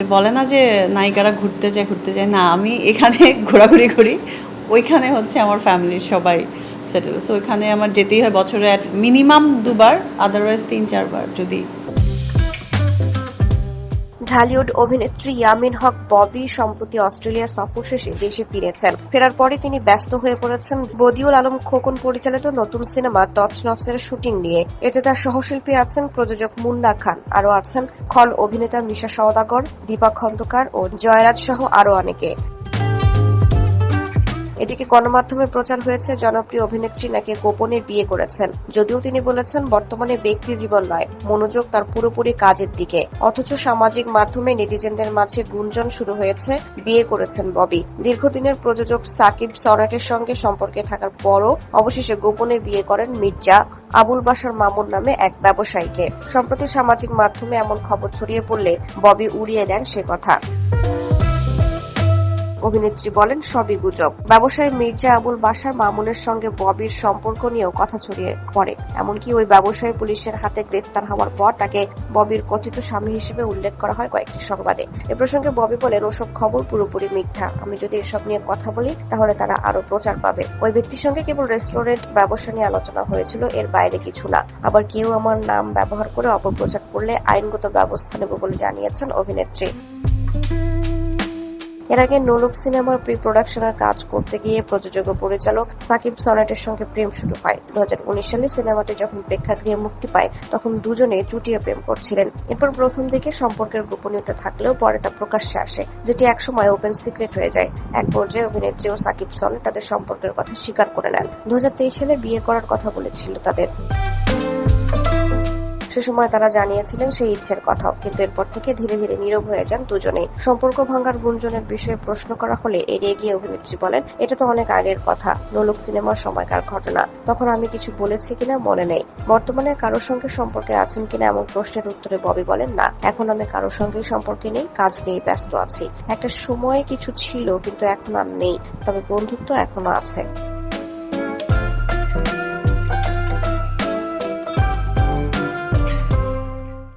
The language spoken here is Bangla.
বলে না যে নায়িকারা ঘুরতে যায় ঘুরতে যায়, না, আমি এখানে ঘোরাঘুরি করি। ওইখানে হচ্ছে আমার ফ্যামিলির সবাই সেটেল সো ওইখানে আমার যেতেই হয় বছরে মিনিমাম দুবার আদারওয়াইজ তিন, চারবার যদি ঢালিউড অভিনেত্রী ইয়ামিন হক ববি সম্প্রতি অস্ট্রেলিয়া সফর শেষে দেশে ফিরেছেন। ফেরার পরে তিনি ব্যস্ত হয়ে পড়েছেন বদিউল আলম খোকন পরিচালিত নতুন সিনেমা টচ নচের শুটিং নিয়ে। এতে তার সহশিল্পী আছেন প্রযোজক মুন্না খান। আরও আছেন খল অভিনেতা মিশা সওদাগর দীপা খন্দকার ও জয়রাজ সহ আরও অনেকে। এদিকে গণমাধ্যমে প্রচার হয়েছে জনপ্রিয় অভিনেত্রী নাকি গোপনে বিয়ে করেছেন। যদিও তিনি বলেছেন, বর্তমানে ব্যক্তি জীবন নয়, মনোযোগ তার পুরোপুরি কাজের দিকে। অথচ সামাজিক মাধ্যমে নেটিজেনদের মাঝে গুঞ্জন শুরু হয়েছে, বিয়ে করেছেন ববি। দীর্ঘদিনের প্রযোজক সাকিব সরাটের সঙ্গে সম্পর্কে থাকার পরও অবশেষে গোপনে বিয়ে করেন মির্জা। আবুল বাসার মামুন নামে এক ব্যবসায়ীকে। সম্প্রতি সামাজিক মাধ্যমে এমন খবর ছড়িয়ে পড়লে ববি উড়িয়ে দেন সে কথা। অভিনেত্রী বলেন, সবই গুজব। ব্যবসায়ী মির্জা আবুল বাসার মামুনের সঙ্গে ববির সম্পর্ক নিয়েও কথা ছড়িয়ে পড়ে। এমনকি ওই ব্যবসায়ী পুলিশের হাতে গ্রেফতার হওয়ার পর তাকে ববির কথিত স্বামী হিসেবে উল্লেখ করা হয় কয়েকটি সংবাদে। এ প্রসঙ্গে ববি বলেন, ওসব খবর পুরোপুরি মিথ্যা। আমি যদি এসব নিয়ে কথা বলি, তাহলে তারা আরও প্রচার পাবে। ওই ব্যক্তির সঙ্গে কেবল রেস্টুরেন্ট ব্যবসা নিয়ে আলোচনা হয়েছিল, এর বাইরে কিছু না। আবার কেউ আমার নাম ব্যবহার করে অপপ্রচার করলে আইনগত ব্যবস্থা নেব বলে জানিয়েছেন অভিনেত্রী। এর আগে নোলক সিনেমার প্রি প্রোডাকশনের কাজ করতে গিয়ে প্রযোজক ও পরিচালক সাকিব সনেটের সঙ্গে প্রেম শুরু হয়। দুহাজার উনিশ সালে সিনেমাটি যখন প্রেক্ষাগৃহে মুক্তি পায়, তখন দুজনে চুটিয়ে প্রেম করছিলেন। এরপর প্রথম দিকে সম্পর্কের গোপনীয়তা থাকলেও পরে তা প্রকাশ্যে আসে, যেটি একসময় ওপেন সিক্রেট হয়ে যায়। এক পর্যায়ে অভিনেত্রী ও সাকিব সনেট তাদের সম্পর্কের কথা স্বীকার করে নেন। দু হাজার তেইশ সালে বিয়ে করার কথা বলেছিল তাদের। সে সময় তারা জানিয়েছিলেন সেই ইচ্ছের কথাও, কিন্তু এরপর থেকে ধীরে ধীরে নীরব হয়ে যান দুজনেই। সম্পর্ক ভাঙ্গার গুঞ্জনের বিষয়ে প্রশ্ন করা হলে এড়িয়ে গিয়ে অভিনেত্রী বলেন, এটা তো অনেক আগের কথা, নোলক সিনেমার সময়কার ঘটনা। তখন আমি কিছু বলেছি কিনা মনে নেই। বর্তমানে কারোর সঙ্গে সম্পর্কে আছেন কিনা এমন প্রশ্নের উত্তরে ববি বলেন, না, এখন আমি কারোর সঙ্গেই সম্পর্কে নেই, কাজ নিয়ে ব্যস্ত আছি। একটা সময়ে কিছু ছিল, কিন্তু এখন আর নেই। তবে বন্ধুত্ব এখনও আছে।